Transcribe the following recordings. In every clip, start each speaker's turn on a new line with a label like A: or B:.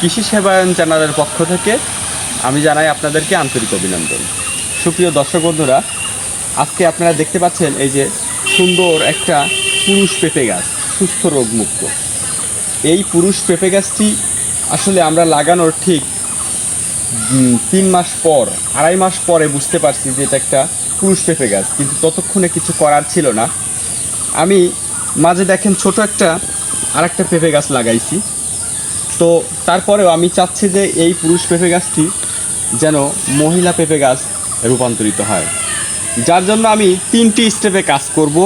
A: কৃষি সেবায়ন চ্যানেলের পক্ষ থেকে আমি জানাই আপনাদেরকে আন্তরিক অভিনন্দন। সুপ্রিয় দর্শক বন্ধুরা, আজকে আপনারা দেখতে পাচ্ছেন এই যে সুন্দর একটা পুরুষ পেঁপে গাছ, সুস্থ রোগমুক্ত। এই পুরুষ পেঁপে গাছটি আসলে আমরা লাগানোর ঠিক তিন মাস পর, আড়াই মাস পরে বুঝতে পারছি যে এটা একটা পুরুষ পেঁপে গাছ, কিন্তু ততক্ষণে কিছু করার ছিল না। আমি মাঝে দেখেন ছোট একটা আর একটা পেঁপে গাছ লাগাইছি। তো তারপরেও আমি চাচ্ছি যে এই পুরুষ পেঁপে গাছটি যেন মহিলা পেঁপে গাছ রূপান্তরিত হয়। যার জন্য আমি তিনটি স্টেপে কাজ করব,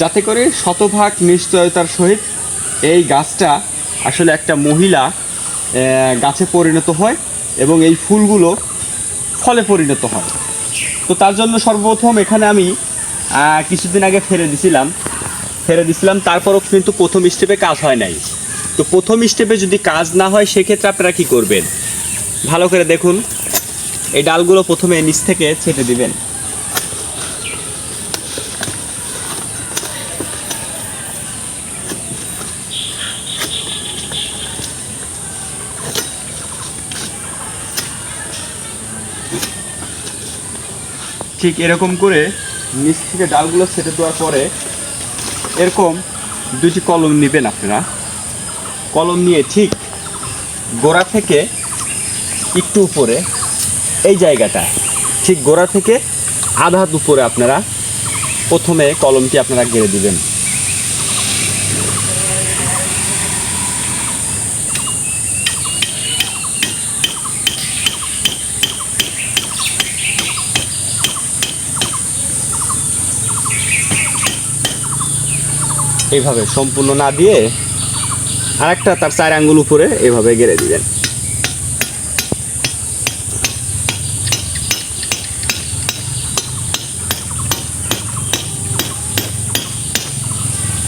A: যাতে করে শতভাগ নিশ্চয়তার সহিত এই গাছটা আসলে একটা মহিলা গাছে পরিণত হয় এবং এই ফুলগুলো ফলে পরিণত হয়। তো তার জন্য সর্বপ্রথম এখানে আমি কিছুদিন আগে ফেলে দিছিলাম। ফেলে দিছিলাম, তারপরও কিন্তু প্রথম স্টেপে কাজ হয় নাই। তো প্রথম স্টেপে যদি কাজ না হয়, সেক্ষেত্রে আপনারা কি করবেন? ভালো করে দেখুন। এই ডালগুলো প্রথমে নিচ থেকে ছেটে দিবেন। ঠিক এরকম করে নিচ থেকে ডালগুলো ছেটে দেওয়ার পরে এরকম দুটি কলম নেবেন আপনারা। কলম নিয়ে ঠিক গোড়া থেকে একটু উপরে, এই জায়গাটা, ঠিক গোড়া থেকে আধা হাত উপরে আপনারা প্রথমে কলমটি আপনারা গেড়ে দিবেন। এইভাবে সম্পূর্ণ না দিয়ে আরেকটা তার চার আঙ্গুল উপরে এভাবে গেড়ে দিবেন।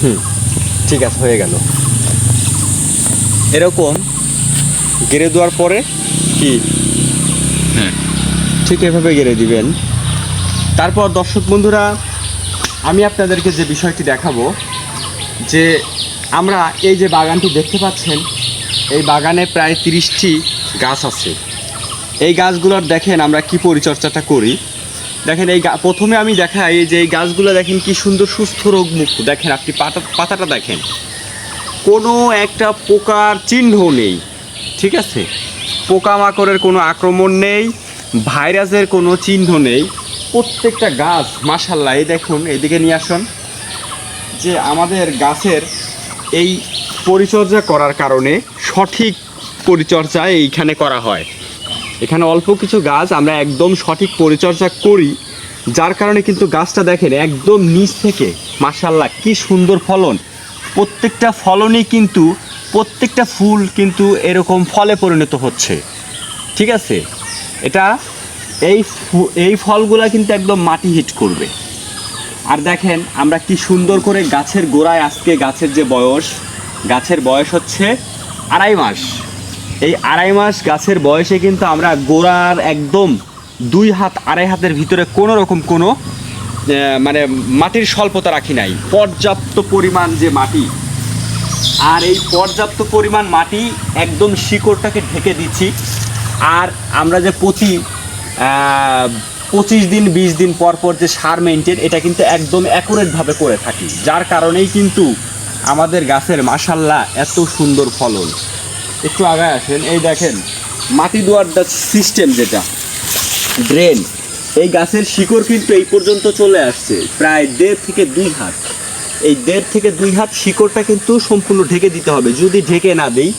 A: হুম ঠিক আছে হয়ে গেল। এরকম গেড়ে দেওয়ার পরে কি?
B: হ্যাঁ।
A: ঠিক এভাবে গেড়ে দিবেন। তারপর দর্শক বন্ধুরা আমি আপনাদেরকে যে বিষয়টি দেখাবো যে আমরা এই যে বাগানটি দেখতে পাচ্ছেন, এই বাগানে প্রায় তিরিশটি গাছ আছে। এই গাছগুলোর দেখেন আমরা কি পরিচর্যাটা করি। দেখেন এই প্রথমে আমি দেখাই যে এই গাছগুলো দেখেন কি সুন্দর সুস্থ রোগমুক্ত। দেখেন আপনি পাতা, পাতাটা দেখেন। কোনো একটা পোকার চিহ্ন নেই, ঠিক আছে? পোকামাকড়ের কোনো আক্রমণ নেই, ভাইরাসের কোনো চিহ্ন নেই। প্রত্যেকটা গাছ মাসাল্লাহ এই দেখুন, এদিকে নিয়ে আসুন। যে আমাদের গাছের এই পরিচর্যা করার কারণে সঠিক পরিচর্যা এইখানে করা হয়। এখানে অল্প কিছু গাছ আমরা একদম সঠিক পরিচর্যা করি, যার কারণে কিন্তু গাছটা দেখেন একদম নিচ থেকে মাসাল্লাহ কি সুন্দর ফলন। প্রত্যেকটা ফলনই কিন্তু, প্রত্যেকটা ফুল কিন্তু এরকম ফলে পরিণত হচ্ছে। ঠিক আছে? এটা এই এই ফলগুলা কিন্তু একদম মাটি হিট করবে। আর দেখেন, আমরা কি সুন্দর করে গাছের গোড়ায় আজকে গাছের যে বয়স, গাছের বয়স হচ্ছে আড়াই মাস। এই আড়াই মাস গাছের বয়সে কিন্তু আমরা গোড়ার একদম দুই হাত, আড়াই হাতের ভিতরে কোনো রকম কোনো মানে মাটির স্বল্পতা রাখি নাই। পর্যাপ্ত পরিমাণ যে মাটি, আর এই পর্যাপ্ত পরিমাণ মাটি একদম শিকড়টাকে ঢেকে দিচ্ছি। আর আমরা যে প্রতি পঁচিশ দিন, বিশ দিন পর পর যে সার মেনটেন এটা কিন্তু একদম অ্যাকুরেটভাবে করে থাকি। যার কারণেই কিন্তু আমাদের গাছের মাসাল্লাহ এত সুন্দর ফলন। একটু আগায় আসেন। এই দেখেন, মাটি দেওয়ার সিস্টেম যেটা ড্রেন এই গাছের শিকড় কিন্তু এই পর্যন্ত চলে আসছে, প্রায় দেড় থেকে দুই হাত। এই দেড় থেকে দুই হাত শিকড়টা কিন্তু সম্পূর্ণ ঢেকে দিতে হবে। যদি ঢেকে না দেই,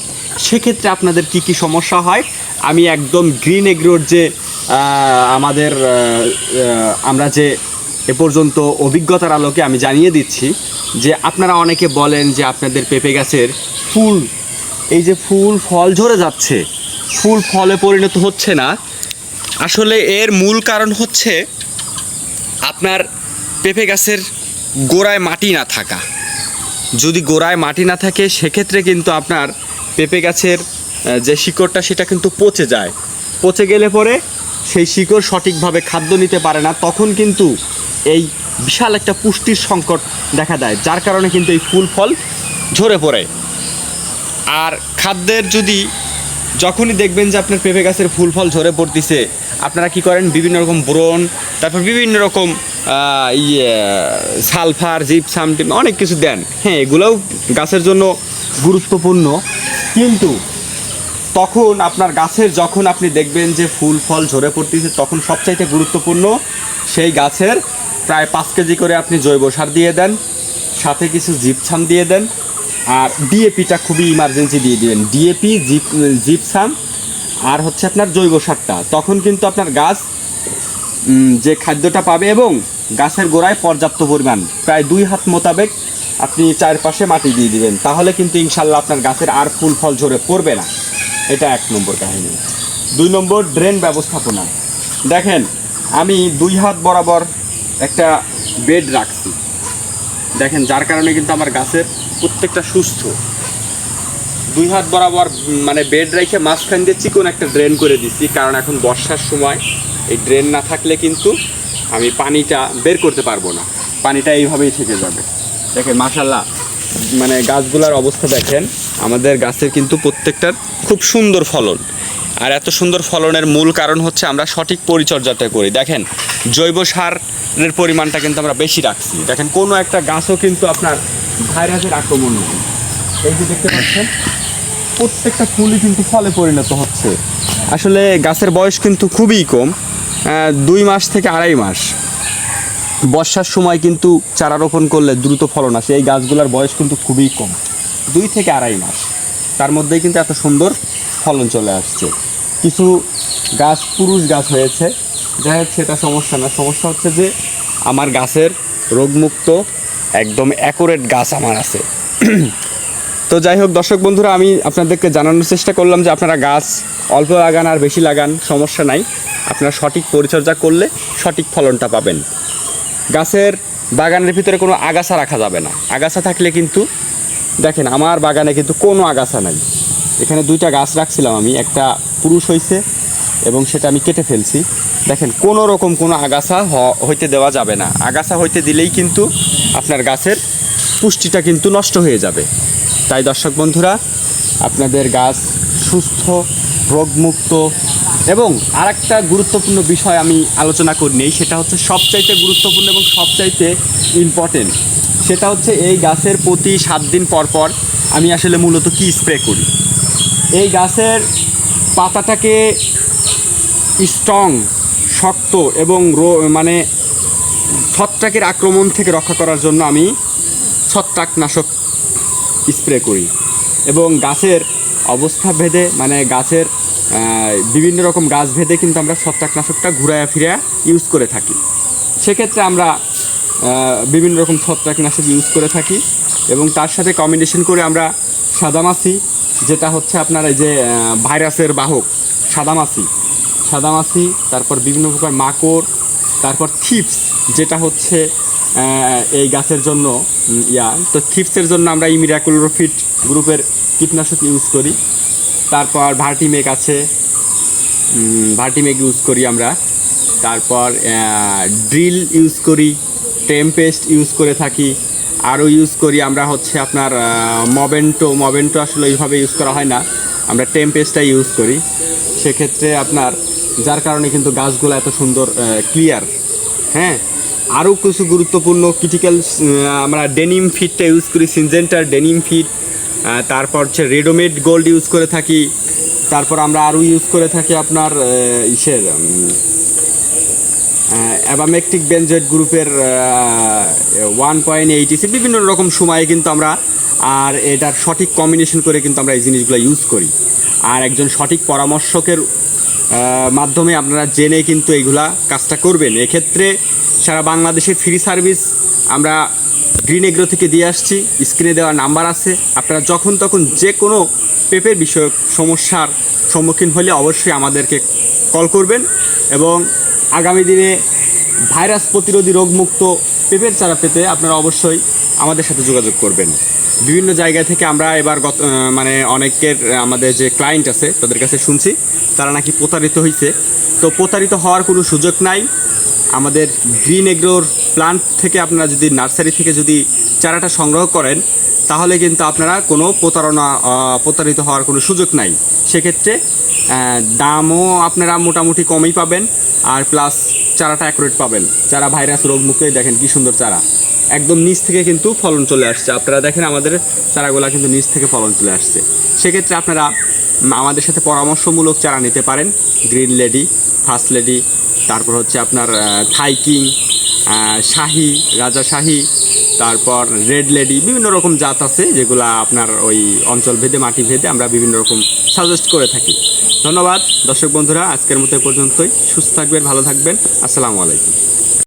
A: সেক্ষেত্রে আপনাদের কি কি সমস্যা হয়? আমি একদম গ্রিন এগ্রোর যে আমাদের আমরা যে এ পর্যন্ত অভিজ্ঞতার আলোকে আমি জানিয়ে দিচ্ছি যে আপনারা অনেকে বলেন যে আপনাদের পেঁপে গাছের ফুল, এই যে ফুল, ফল ঝরে যাচ্ছে, ফুল ফলে পরিণত হচ্ছে না। আসলে এর মূল কারণ হচ্ছে আপনার পেঁপে গাছের গোড়ায় মাটি না থাকা। যদি গোড়ায় মাটি না থাকে, সেক্ষেত্রে কিন্তু আপনার পেঁপে গাছের যে শিকড়টা, সেটা কিন্তু পচে যায়। পচে গেলে পরে সেই শিকড় সঠিকভাবে খাদ্য নিতে পারে না, তখন কিন্তু এই বিশাল একটা পুষ্টির সংকট দেখা দেয়, যার কারণে কিন্তু এই ফুল ফল ঝরে পড়ে। আর খাদ্যের যদি যখনই দেখবেন যে আপনার পেঁপে গাছের ফুল ফল ঝরে পড়তেছে, আপনারা কি করেন? বিভিন্ন রকম ব্রণ তারপর বিভিন্ন রকম ইয়ে সালফার, জিপসাম অনেক কিছু দেন। হ্যাঁ এগুলোও গাছের জন্য গুরুত্বপূর্ণ। কিন্তু তখন আপনার গাছের যখন আপনি দেখবেন যে ফুল, ফল ঝরে পড়তেছে, তখন সবচাইতে গুরুত্বপূর্ণ সেই গাছের প্রায় পাঁচ কেজি করে আপনি জৈব সার দিয়ে দেন, সাথে কিছু জিপসাম দিয়ে দেন, আর ডিএপিটা খুবই ইমার্জেন্সি দিয়ে দিবেন। ডিএপি জিপ, জিপসাম, আর হচ্ছে আপনার জৈব সারটা। তখন কিন্তু আপনার গাছ যে খাদ্যটা পাবে এবং গাছের গোড়ায় পর্যাপ্ত পরিমাণ, প্রায় দুই হাত মোতাবেক আপনি চারপাশে মাটি দিয়ে দিবেন। তাহলে কিন্তু ইনশাল্লাহ আপনার গাছের আর ফুল, ফল ঝরে পড়বে না। এটা এক নম্বর কাহিনী। দুই নম্বর, ড্রেন ব্যবস্থাপনা। দেখেন, আমি দুই হাত বরাবর একটা বেড রাখছি। দেখেন, যার কারণে কিন্তু আমার গাছের প্রত্যেকটা সুস্থ। দুই হাত বরাবর মানে বেড রেখে মাঝখান দিয়ে চিকন একটা ড্রেন করে দিছি, কারণ এখন বর্ষার সময়। এই ড্রেন না থাকলে কিন্তু আমি পানিটা বের করতে পারব না। পানিটা এইভাবেই থেকে যাবে। দেখেন মাশাল্লাহ মানে গাছগুলার অবস্থা দেখেন, আমাদের গাছের কিন্তু প্রত্যেকটার খুব সুন্দর ফলন। আর এত সুন্দর ফলনের মূল কারণ হচ্ছে আমরা সঠিক পরিচর্যাটা করি। দেখেন, জৈব সারের পরিমাণটা কিন্তু আমরা বেশি রাখছি। দেখেন, কোনো একটা গাছও কিন্তু আপনার ভাইরাসের আক্রমণ নেই। এই যে দেখতে পাচ্ছেন, প্রত্যেকটা ফুলই কিন্তু ফলে পরিণত হচ্ছে। আসলে গাছের বয়স কিন্তু খুবই কম দুই মাস থেকে আড়াই মাস। বর্ষার সময় কিন্তু চারা রোপণ করলে দ্রুত ফলন আসে। এই গাছগুলোর বয়স কিন্তু খুবই কম, দুই থেকে আড়াই মাস। তার মধ্যেই কিন্তু এত সুন্দর ফলন চলে আসছে। কিছু গাছ পুরুষ গাছ হয়েছে, যাই হোক সেটা সমস্যা না। সমস্যা হচ্ছে যে আমার গাছের রোগমুক্ত একদম অ্যাকুরেট গাছ আমার আছে। তো যাই হোক দর্শক বন্ধুরা, আমি আপনাদেরকে জানানোর চেষ্টা করলাম যে আপনারা গাছ অল্প লাগান আর বেশি লাগান, সমস্যা নাই। আপনারা সঠিক পরিচর্যা করলে সঠিক ফলনটা পাবেন। গাছের বাগানের ভিতরে কোনো আগাছা রাখা যাবে না। আগাছা থাকলে কিন্তু, দেখেন আমার বাগানে কিন্তু কোনো আগাছা নাই। এখানে দুইটা গাছ রাখছিলাম আমি, একটা পুরুষ হয়েছে এবং সেটা আমি কেটে ফেলছি। দেখেন, কোনো রকম কোনো আগাছা হইতে দেওয়া যাবে না। আগাছা হইতে দিলেই কিন্তু আপনার গাছের পুষ্টিটা কিন্তু নষ্ট হয়ে যাবে। তাই দর্শক বন্ধুরা, আপনাদের গাছ সুস্থ, রোগমুক্ত এবং আর একটা গুরুত্বপূর্ণ বিষয় আমি আলোচনা করি নেই, সেটা হচ্ছে সবচাইতে গুরুত্বপূর্ণ এবং সবচাইতে ইম্পর্টেন্ট সেটা হচ্ছে এই গাছের প্রতি সাত দিন পর পর আমি আসলে মূলত কি স্প্রে করি? এই গাছের পাতাটাকে স্ট্রং শক্ত এবং মানে ছত্রাকের আক্রমণ থেকে রক্ষা করার জন্য আমি ছত্রাকনাশক স্প্রে করি। এবং গাছের অবস্থা ভেদে মানে গাছের বিভিন্ন রকম গাছ ভেদে কিন্তু আমরা ছত্রাকনাশকটা ঘুরায়া ফিরে ইউজ করে থাকি। সেক্ষেত্রে আমরা বিভিন্ন রকম ছত্রাকনাশক ইউজ করে থাকি এবং তার সাথে কম্বিনেশন করে আমরা সাদামাছি, যেটা হচ্ছে আপনার এই যে ভাইরাসের বাহক, সাদামাছি। সাদামাছি, তারপর বিভিন্ন প্রকার মাকড়, তারপর থিপস যেটা হচ্ছে এই গাছের জন্য ইয়া। তো থিপসের জন্য আমরা ইমিরাকুলোফিট গ্রুপের কীটনাশক ইউজ করি। তারপর ভার্টি ভার্টিমেক আছে। ভার্টিমেক ইউজ করি আমরা। তারপর ড্রিল ইউজ করি টেম্পেস্ট ইউজ করে থাকি। আরও ইউজ করি আমরা হচ্ছে আপনার মবেন্টো মবেন্টো আসলে ওইভাবে ইউজ করা হয় না। আমরা টেম্পেস্টটাই ইউজ করি। সেক্ষেত্রে আপনার, যার কারণে কিন্তু গাছগুলো এত সুন্দর ক্লিয়ার হ্যাঁ? আরও কিছু গুরুত্বপূর্ণ ক্রিটিক্যাল আমরা ডেনিম ফিটটা ইউজ করি সিনজেন্টার ডেনিম ফিট তারপর হচ্ছে রেডোমেড গোল্ড ইউজ করে থাকি। তারপর আমরা আরও ইউজ করে থাকি আপনার ইসের অ্যাবামেকটিক বেনজয়েড গ্রুপের ওয়ান পয়েন্ট এইটিসি বিভিন্ন রকম সময়ে কিন্তু আমরা, আর এটার সঠিক কম্বিনেশন করে কিন্তু আমরা এই জিনিসগুলো ইউজ করি। আর একজন সঠিক পরামর্শকের মাধ্যমে আপনারা জেনে কিন্তু এইগুলা কাজটা করবেন। এক্ষেত্রে সারা বাংলাদেশে ফ্রি সার্ভিস আমরা গ্রিন এগ্রো থেকে দিয়ে আসছি। স্ক্রিনে দেওয়া নাম্বার আছে। আপনারা যখন তখন যে কোনো পেপের বিষয়ক সমস্যার সম্মুখীন হলে অবশ্যই আমাদেরকে কল করবেন এবং আগামী দিনে ভাইরাস প্রতিরোধী রোগমুক্ত পেপের চারা পেতে আপনারা অবশ্যই আমাদের সাথে যোগাযোগ করবেন। বিভিন্ন জায়গা থেকে আমরা এবার গত মানে অনেকের আমাদের যে ক্লায়েন্ট আছে, তাদের কাছে শুনছি। তারা নাকি প্রতারিত হয়েছে তো প্রতারিত হওয়ার কোনো সুযোগ নাই। আমাদের গ্রিন এগ্রোর প্লান্ট থেকে আপনারা যদি নার্সারি থেকে যদি চারাটা সংগ্রহ করেন তাহলে কিন্তু আপনারা কোনো প্রতারণা প্রতারিত হওয়ার কোনো সুযোগ নাই। সেক্ষেত্রে দামও আপনারা মোটামুটি কমই পাবেন আর প্লাস চারাটা অ্যাকুরেট পাবেন। চারা ভাইরাস রোগমুক্ত এই দেখেন কি সুন্দর চারা। একদম নিচ থেকে কিন্তু ফলন চলে আসছে। আপনারা দেখেন আমাদের চারাগুলা কিন্তু নিচ থেকে ফলন চলে আসছে। সেক্ষেত্রে আপনারা আমাদের সাথে পরামর্শমূলক চারা নিতে পারেন। গ্রিন লেডি ফার্স্ট লেডি তারপর হচ্ছে আপনার আহ, থাই কিং আহ, শাহি, রাজা শাহি, তারপর রেড লেডি, বিভিন্ন রকম জাত আছে যেগুলো আপনার ওই অঞ্চল ভেদে, মাটি ভেদে আমরা বিভিন্ন রকম সাজেস্ট করে থাকি। ধন্যবাদ দর্শক বন্ধুরা, আজকের মতো পর্যন্তই। সুস্থ থাকবেন, ভালো থাকবেন। আসসালামু আলাইকুম।